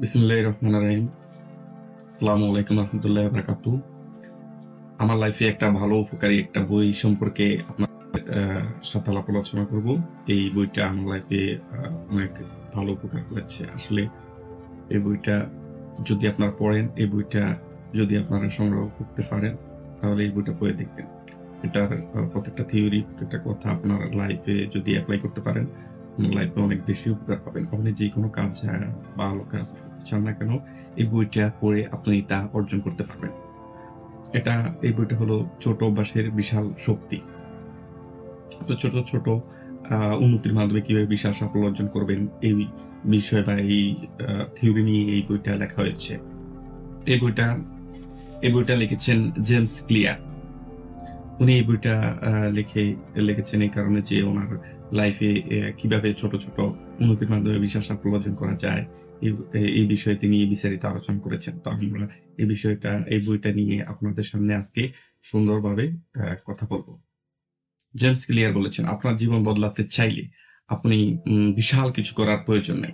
বিসমুল্লাহ রহমান রাহিম আসসালামু আলাইকুম রহমতুল্লাহ বরকাতু আমার লাইফে একটা ভালো উপকারী একটা বই সম্পর্কে আপনার সাথে আলাপ আলোচনা করব। এই বইটা আমার লাইফে অনেক ভালো উপকার করেছে। আসলে এই বইটা যদি আপনারা পড়েন, এই বইটা যদি আপনারা সংগ্রহ করতে পারেন, তাহলে এই বইটা পড়ে দেখবেন। এটার প্রত্যেকটা থিওরি প্রত্যেকটা কথা আপনার লাইফে যদি অ্যাপ্লাই করতে পারেন লাইফে অনেক বেশি উপকার পাবেন। আপনি যে কোনো কাজ আহ, ভালো কাজ চান না কেন এই বইটা পড়ে আপনি তা অর্জন করতে পারবেন। এটা এই বইটা হলো ছোট অভ্যাসের বিশাল শক্তি। তো ছোট ছোট উন্নতির মাধ্যমে কীভাবে বিশাল সাফল্য অর্জন করবেন এই বিষয় বা এই থিওরি নিয়ে এই বইটা লেখা হয়েছে। এই বইটা এই বইটা লিখেছেন জেমস ক্লিয়ার। উনি এই বইটা লিখে লিখেছেন এই কারণে যে ওনার লাইফে কীভাবে ছোট ছোট উন্নতির মাধ্যমে বিশাল সাফল্য অর্জন করা যায়, এই- বিষয়ে তিনি বিস্তারিত আলোচনা করেছেন। তো আমরা এই বিষয়টা, এই বইটা নিয়ে আপনাদের সামনে আজকে সুন্দরভাবে কথা বলব। জেমস ক্লিয়ার বলেছেন, আপনার জীবন বদলাতে চাইলে আপনি বিশাল কিছু করার প্রয়োজন নেই।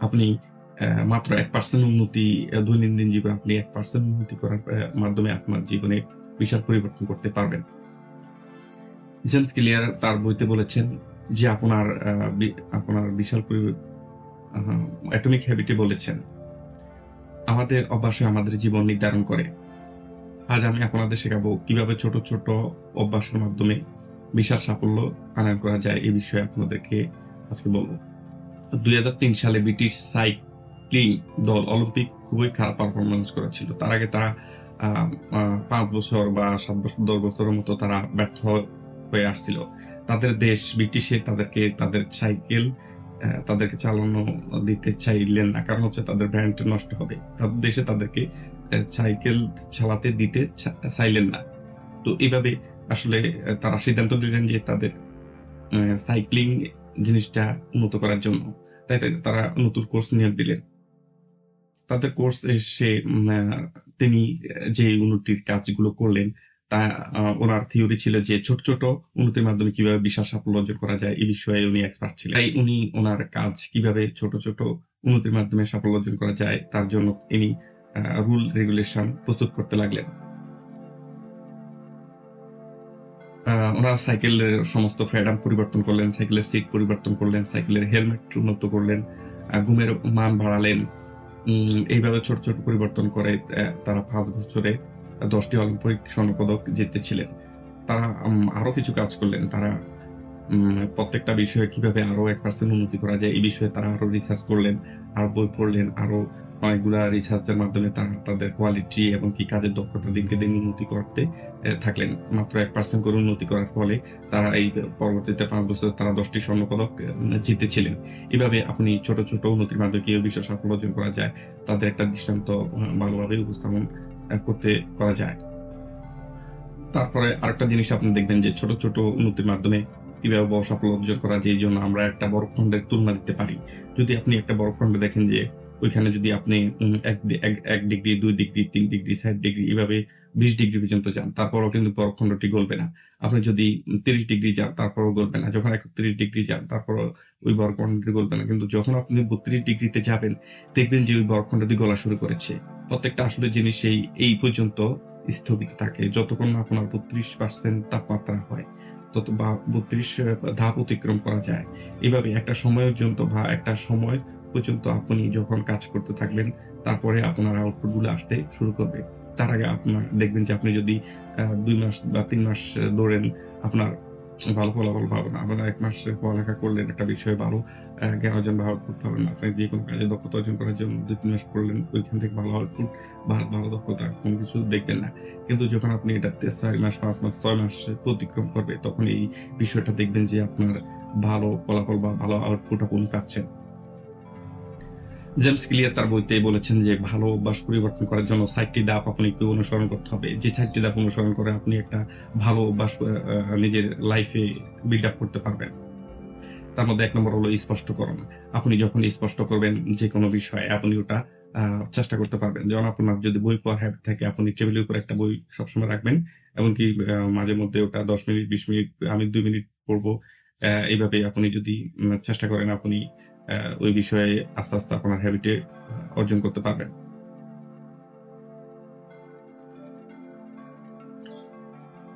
আপনি মাত্র এক পার্সেন্ট উন্নতি দৈনন্দিন জীবনে আপনি এক পার্সেন্ট উন্নতি করার মাধ্যমে আপনার জীবনে বিশাল পরিবর্তন করতে পারবেন। জেমস ক্লিয়ার তার বইতে বলেছেন যে আপনার আপনার বিশাল অ্যাটমিক হ্যাবিটে বলেছেন। আমাদের অভ্যাসে আমাদের জীবন নির্ধারণ করে। আজ আমি আপনাদের শেখাবো কীভাবে ছোট ছোট অভ্যাসের মাধ্যমে বিশাল সাফল্য আনয়ন করা যায় এই বিষয়ে আপনাদেরকে আজকে বলব। দুই হাজার তিন সালে ব্রিটিশ সাইক্লিং দল অলিম্পিক খুবই খারাপ পারফরমেন্স করেছিল। তার আগে তারা পাঁচ বছর বা সাত বছর, দশ বছরের মতো তারা ব্যর্থ হয়ে আসছিল। তাদের দেশ ব্রিটিশে তাদেরকে তাদের সাইকেল তাদেরকে চালানো দিতে চাইলেন না। কারণ হচ্ছে তাদের ব্র্যান্ড নষ্ট হবে। তাদের দেশে তাদেরকে সাইকেল চালাতে দিতে চাইলেন না। তো এইভাবে আসলে তারা সিদ্ধান্ত দিলেন যে তাদের সাইক্লিং জিনিসটা উন্নত করার জন্য। তাই তাই তারা নতুন কোর্স নিয়োগ দিলেন। তাদের কোর্স এসে তিনি যে উন্নতির কাজগুলো করলেন তা ওনার থিওরি ছিল যে ছোট ছোট উন্নতির মাধ্যমে কীভাবে বিশাল সাফল্য করা যায় এই বিষয়ে উনি এক্সপার্ট ছিলেন। তাই উনি ওনার কাজ কীভাবে ছোট ছোট উন্নতির মাধ্যমে সাফল্য অর্জন করা যায় তার জন্য তিনি রুল রেগুলেশন প্রস্তুত করতে লাগলেন। ওনারা সাইকেলের সমস্ত ফ্যাডাম পরিবর্তন করলেন, সাইকেলের সিট পরিবর্তন করলেন, সাইকেলের হেলমেট উন্নত করলেন ঘুমের মান বাড়ালেন। এইভাবে ছোট ছোট পরিবর্তন করে তারা পাঁচ বছরে দশটি অলিম্পিক স্বর্ণপদক জিতেছিলেন। তারা আরও কিছু কাজ করলেন। তারা প্রত্যেকটা বিষয়ে কীভাবে আরও এক পার্সেন্ট উন্নতি করা যায়, এই বিষয়ে তারা আরও রিসার্চ করলেন, আর বই পড়লেন আরও অনেকগুলা রিসার্চের মাধ্যমে তারা তাদের কোয়ালিটি এবং কি কাজের দক্ষতা দিনকে দিন উন্নতি করতে থাকলেন। মাত্র এক পার্সেন্ট করে উন্নতি করার ফলে তারা এই পরবর্তীতে পাঁচ বছর তারা দশটি স্বর্ণপদক জিতেছিলেন। এভাবে আপনি ছোট ছোট উন্নতির মাধ্যমে কীভাবে বিশ্ব সাফল্য অর্জন করা যায়, তাদের একটা দৃষ্টান্ত ভালোভাবে উপস্থাপন করতে করা যায়। তারপরে আরেকটা জিনিস আপনি দেখবেন যে ছোট ছোট উন্নতির মাধ্যমে কীভাবে বড় সাফল্য অর্জন করা যায়, এই জন্য আমরা একটা বড় খণ্ডের তুলনা দিতে পারি। যদি আপনি একটা বড় খণ্ডে দেখেন যে ওইখানে যদি আপনি এক- এক ডিগ্রি, দুই ডিগ্রি, তিন ডিগ্রি সাত ডিগ্রি, এভাবে বিশ ডিগ্রি পর্যন্ত যান, তারপরও কিন্তু বড় খণ্ডটি গলবে না। আপনি যদি তিরিশ ডিগ্রি যান, তারপরও গলবে না। যখন একত্রিশ ডিগ্রি যান, তারপরও ওই বরখণ্ডটি গলবে না। কিন্তু যখন আপনি বত্রিশ ডিগ্রিতে যাবেন, দেখবেন যে ওই বড় খণ্ডটি গলা শুরু করেছে। প্রত্যেকটা আসলে জিনিস এই এই পর্যন্ত স্থগিত থাকে। যতক্ষণ না আপনার বত্রিশ পার্সেন্ট তাপমাত্রা হয়, তত বা বত্রিশ ধাপ অতিক্রম করা যায়। এভাবে একটা সময় পর্যন্ত বা একটা সময় পর্যন্ত আপনি যখন কাজ করতে থাকবেন, তারপরে আপনার আউটপুটগুলো আসতে শুরু করবে। তার আগে আপনার, দেখবেন যে আপনি যদি দুই মাস বা তিন মাস দৌড়েন আপনার ভালো ফলাফল পাবেন আপনার এক মাস পড়ালেখা করলেন, একটা বিষয়ে ভালো জ্ঞান অর্জন বা আউটপুট পাবেন আপনি যে কোনো কাজে দক্ষতা অর্জন করার জন্য দুই, তিন মাস পড়লেন, ওইখান থেকে ভালো আউটপুট বা ভালো দক্ষতা, কোনো কিছু দেখবেন না। কিন্তু যখন আপনি এটাতে চার মাস, পাঁচ মাস, ছয় মাস অতিক্রম করবে, তখন এই বিষয়টা দেখবেন যে আপনার ভালো ফলাফল বা ভালো আউটপুট আপনি পাচ্ছেন। জেমস ক্লিয়ার তার বইতে বলেছেন যে, ভালো অভ্যাস পরিবর্তন করার জন্য চারটি ধাপ আপনাকে অনুসরণ করতে হবে। যে চারটি ধাপ অনুসরণ করে আপনি একটা ভালো অভ্যাস নিজের লাইফে বিল্ড আপ করতে পারবেন। তার মধ্যে এক নম্বর হলো স্পষ্টকরণ। আপনি যখন স্পষ্ট করবেন যে কোনো বিষয়ে, আপনি ওটা চেষ্টা করতে পারবেন। যেমন আপনার যদি বই পড়ার হ্যাবিট থাকে, আপনি টেবিলের উপর একটা বই সবসময় রাখবেন। এমনকি মাঝে মধ্যে ওটা দশ মিনিট, বিশ মিনিট, আমি দুই মিনিট পড়ব। এইভাবে আপনি যদি চেষ্টা করেন, আপনি ওই বিষয়ে আস্তে আস্তে আপনার হ্যাবিটে অর্জন করতে পারবেন।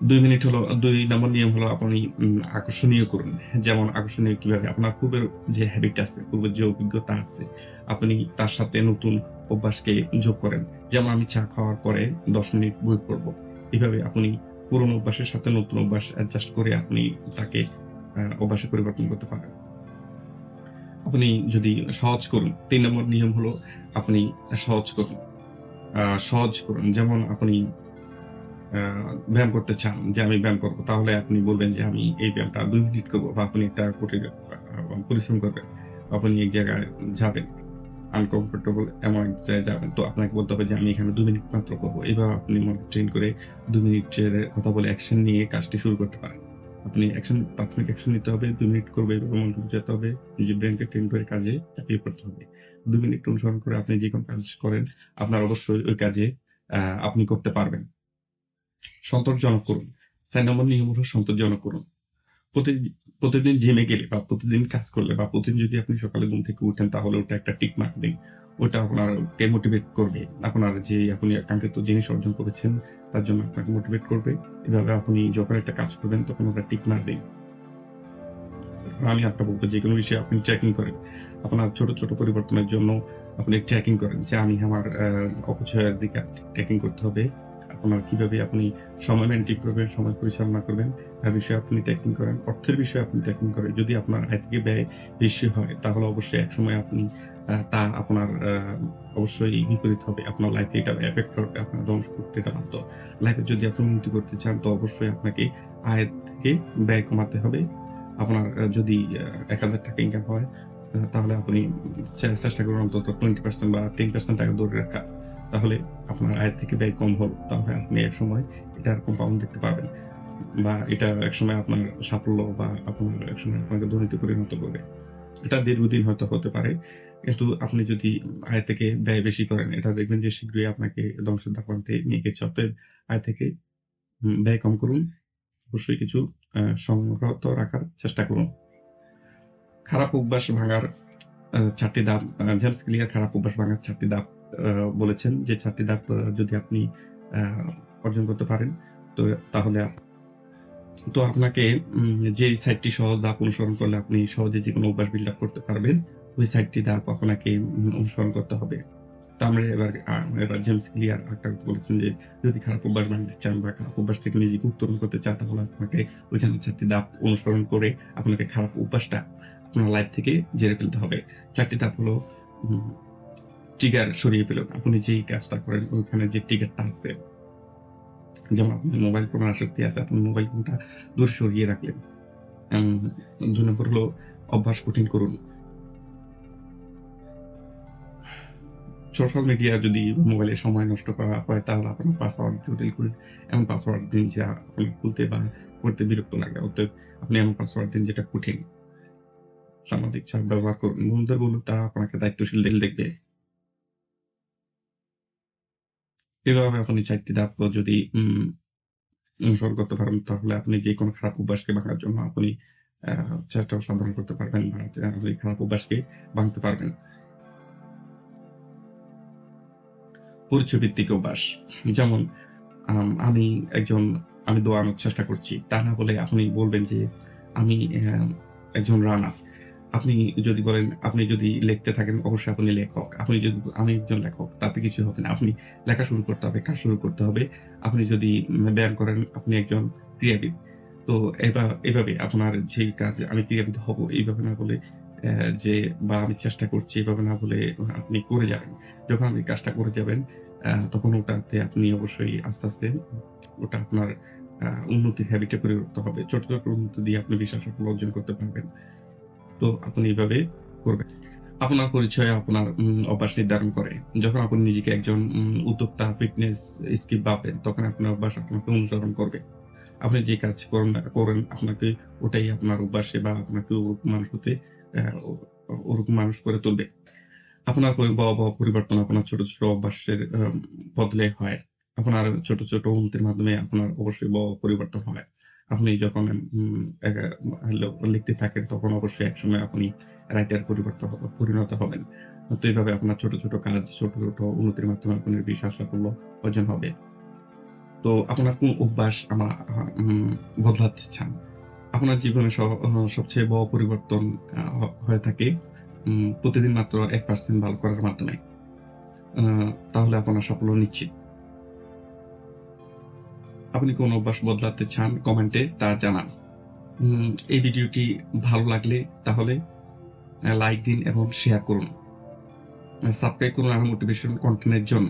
দুই মিনিট হলো, দুই নম্বর নিয়ম হলো আপনি আকর্ষণীয় করুন। যেমন আকর্ষণীয় কীভাবে আপনার পূর্বের যে হ্যাবিট আছে, পূর্বের যে অভিজ্ঞতা আছে, আপনি তার সাথে নতুন অভ্যাসকে যোগ করেন। যেমন আমি চা খাওয়ার পরে দশ মিনিট বই পড়ব। এইভাবে আপনি পুরনো অভ্যাসের সাথে নতুন অভ্যাস অ্যাডজাস্ট করে আপনি তাকে অভ্যাসে পরিবর্তন করতে পারেন। আপনি যদি সহজ করুন, তিন নম্বর নিয়ম হলো আপনি সহজ করুন। সহজ করুন। যেমন আপনি ব্যায়াম করতে চান, যে আমি ব্যায়াম করব, তাহলে আপনি বলবেন যে আমি এই ব্যায়ামটা দুই মিনিট করব বা আপনি একটা কঠিন পরিশ্রম করবেন, আপনি এক জায়গায় যাবেন আনকমফোর্টেবল এমন এক জায়গায় যাবেন, তো আপনাকে বলতে হবে যে আমি এখানে দু মিনিট মাত্র করব। এইভাবে আপনি মনে ট্রেন করে দু মিনিটের কথা বলে অ্যাকশন নিয়ে কাজটি শুরু করতে পারেন। আপনি অ্যাকশন প্রাথমিক অ্যাকশন নিতে হবে, দু মিনিট করবে এভাবে যেতে হবে, নিজের ব্রেনকে ট্রেন কাজে চাপিয়ে পড়তে হবে। দু মিনিট অনুসরণ করে আপনি যে কোনো কাজ করেন, আপনার অবশ্যই ওই কাজে আপনি করতে পারবেন। সন্তোষজনক করুন। চার নম্বর নিয়ম হলো সন্তোষজনক করুন। প্রতি- প্রতিদিন জিমে গেলে বা প্রতিদিন কাজ করলে বা প্রতিদিন যদি আপনি সকালে ঘুম থেকে উঠেন, তাহলে ওটা একটা টিক মার্ক দিন। ওটা আপনাকে মোটিভেট করবে। আপনার যে আপনি কাঙ্ক্ষিত জিনিস অর্জন করেছেন, তার জন্য আপনাকে মোটিভেট করবে। এভাবে আপনি যখন একটা কাজ করবেন, তখন ওটা টিক মার্ক দিন আমি একটা বলব যে কোনো বিষয়ে আপনি ট্র্যাকিং করেন। আপনার ছোট ছোট পরিবর্তনের জন্য আপনি ট্র্যাকিং করেন যে আমি আমার অপচয়ের দিকে ট্র্যাকিং করতে হবে। আপনার কীভাবে আপনি সময় মেনটেন করবেন, সময় পরিচালনা করবেন, তার বিষয়ে আপনি ট্র্যাকিং করেন। অর্থের বিষয়ে আপনি ট্র্যাকিং করেন। যদি আপনার আয় থেকে ব্যয় বেশি হয়, তাহলে অবশ্যই একসময় আপনি তা আপনার অবশ্যই বিপরীত হবে। আপনার লাইফে এটা এফেক্ট করবে, আপনার ধ্বংস করতে এটা বাধ্য লাইফে যদি আপনি উন্নতি করতে চান, তো অবশ্যই আপনাকে আয় থেকে ব্যয় কমাতে হবে। আপনার যদি এক হাজার টাকা ইনকাম হয় তাহলে আপনি চেষ্টা করুন অন্তত টোয়েন্টি পার্সেন্ট বা টেন পার্সেন্ট টাকা ধরে রাখা। তাহলে আপনার আয়ের থেকে ব্যয় কম হল তাহলে আপনি এক সময় এটার কম্পাউন্ড দেখতে পাবেন। বা এটা এক সময় আপনার সাফল্য বা আপনার এক সময় আপনাকে দুর্নীতি পরিণত করবে। এটা দীর্ঘদিন হয়তো হতে পারে। কিন্তু আপনি যদি আয় থেকে ব্যয় বেশি করেন এটা দেখবেন যে শীঘ্রই আপনাকে ধ্বংসের ধাপান্তে নিয়ে গেছে অতএব আয় থেকে ব্যয় কম করুন। অবশ্যই কিছু আহ, সংগ্রহ রাখার চেষ্টা করুন। খারাপ অভ্যাস ভাঙার চারটি ধাপ জেমস ক্লিয়ার খারাপ অভ্যাস ভাঙার চারটি আহ, বলেছেন। যে চারটি আহ, যদি আপনি অর্জন করতে পারেন তো তাহলে তো আপনাকে যে সাইটটি সহজ ধাপ অনুসরণ করলে আপনি সহজে যে কোনো অভ্যাস বিল্ড আপ করতে পারবেন। ওই সাইটটি ধাপ আপনাকে অনুসরণ করতে হবে। তো আমরা এবার এবার জেমস ক্লিয়ার একটা কথা বলেছেন যে, যদি খারাপ অভ্যাস ভাঙতে চান বা খারাপ অভ্যাস থেকে নিজেকে উত্তরণ করতে চান, তাহলে আপনাকে ওইখানে চারটি ধাপ অনুসরণ করে আপনাকে খারাপ অভ্যাসটা আপনার লাইফ থেকে জেরে ফেলতে হবে। চারটি ধাপ হলো ট্রিগার সরিয়ে ফেলুন। আপনি যেই কাজটা করেন, ওইখানে যে ট্রিগারটা আছে, যেমন আপনি মোবাইল ফোনের আসক্তি আছে, আপনি মোবাইল ফোনটা দূরে সরিয়ে রাখলেন। দুই নম্বর হলো, অভ্যাস কঠিন করুন। সোশ্যাল মিডিয়া যদি মোবাইলে সময় নষ্ট করা হয় তাহলে আপনার পাসওয়ার্ড জটিল করে এমন পাসওয়ার্ড দিন যা আপনার খুলতে বা করতে বিরক্ত লাগে। অতএব আপনি এমন পাসওয়ার্ড দিন যেটা কঠিন। সামাজিক চাপ ব্যবহার করুন। বন্ধুদের বলুন তারা আপনাকে দায়িত্বশীল দেখবে। এভাবে আপনি চারটি ধাপ যদি অনুসরণ করতে পারেন তাহলে আপনি যে কোনো খারাপ অভ্যাসকে ভাঙার জন্য আপনি আহ, চেষ্টা সাধন করতে পারবেন বা আপনি খারাপ অভ্যাসকে ভাঙতে পারবেন। পরিচয় ভিত্তিক অভ্যাস যেমন, আমি একজন, আমি দৌড়ানোর চেষ্টা করছি। তা না বলে আপনি বলবেন যে, আমি একজন রানার আপনি যদি বলেন, আপনি যদি লিখতে থাকেন, অবশ্যই আপনি লেখক। আপনি যদি, আমি একজন লেখক, তাতে কিছু হবে না। আপনি লেখা শুরু করতে হবে, কাজ শুরু করতে হবে। আপনি যদি ব্যায়াম করেন, আপনি একজন ক্রিয়াবিদ। তো এবার এভাবে আপনার যেই কাজ, আমি ক্রীড়াবিদ হব, এইভাবে না বলে যে বা আমি চেষ্টা করছি এভাবে না বলে আপনি করে যাবেন। যখন আপনি কাজটা করে যাবেন তখন ওটাতে আপনি অবশ্যই আস্তে আস্তে ওটা আপনার উন্নতির হ্যাবিটে পরিণত হবে। ছোট ছোট উন্নতি দিয়ে আপনি বিশাল সাফল্য অর্জন করতে পারবেন। তো আপনি এইভাবে করবেন। আপনার পরিচয় আপনার অভ্যাস নির্ধারণ করে। যখন আপনি নিজেকে একজন উদ্যোক্তা ফিটনেস স্কিপ ভাবেন, তখন আপনার অভ্যাস আপনাকে অনুসরণ করবে। আপনি যে কাজ করেন করেন, আপনাকে ওটাই আপনার অভ্যাসে বা আপনাকে মানুষ হতে ওরকম মানুষ করে তুলবে। আপনার পরিবর্তন আপনার ছোট ছোট অভ্যাসের বদলে হয়। আপনার ছোট ছোট উন্নতির মাধ্যমে আপনার অবশ্যই পরিবর্তন হয় আপনি যখন লিখতে থাকেন, তখন অবশ্যই একসময় আপনি রাইটার পরিবর্তন পরিণত হবেন। তো এইভাবে আপনার ছোট ছোট কাজ, ছোট ছোট উন্নতির মাধ্যমে আপনার বিশাল সাফল্য অর্জন হবে। তো আপনার কোন অভ্যাস আমার বদলাতে চান? আপনার জীবনে সবচেয়ে বড় পরিবর্তন হয়ে থাকে প্রতিদিন মাত্র এক পার্সেন্ট ভালো করার মাধ্যমে। তাহলে আপনার সাফল্য নিশ্চিত। আপনি কোন অভ্যাস বদলাতে চান কমেন্টে তা জানান। এই ভিডিওটি ভালো লাগলে তাহলে লাইক দিন এবং শেয়ার করুন। সাবস্ক্রাইব করুন আমার মোটিভেশন কন্টেন্টের জন্য।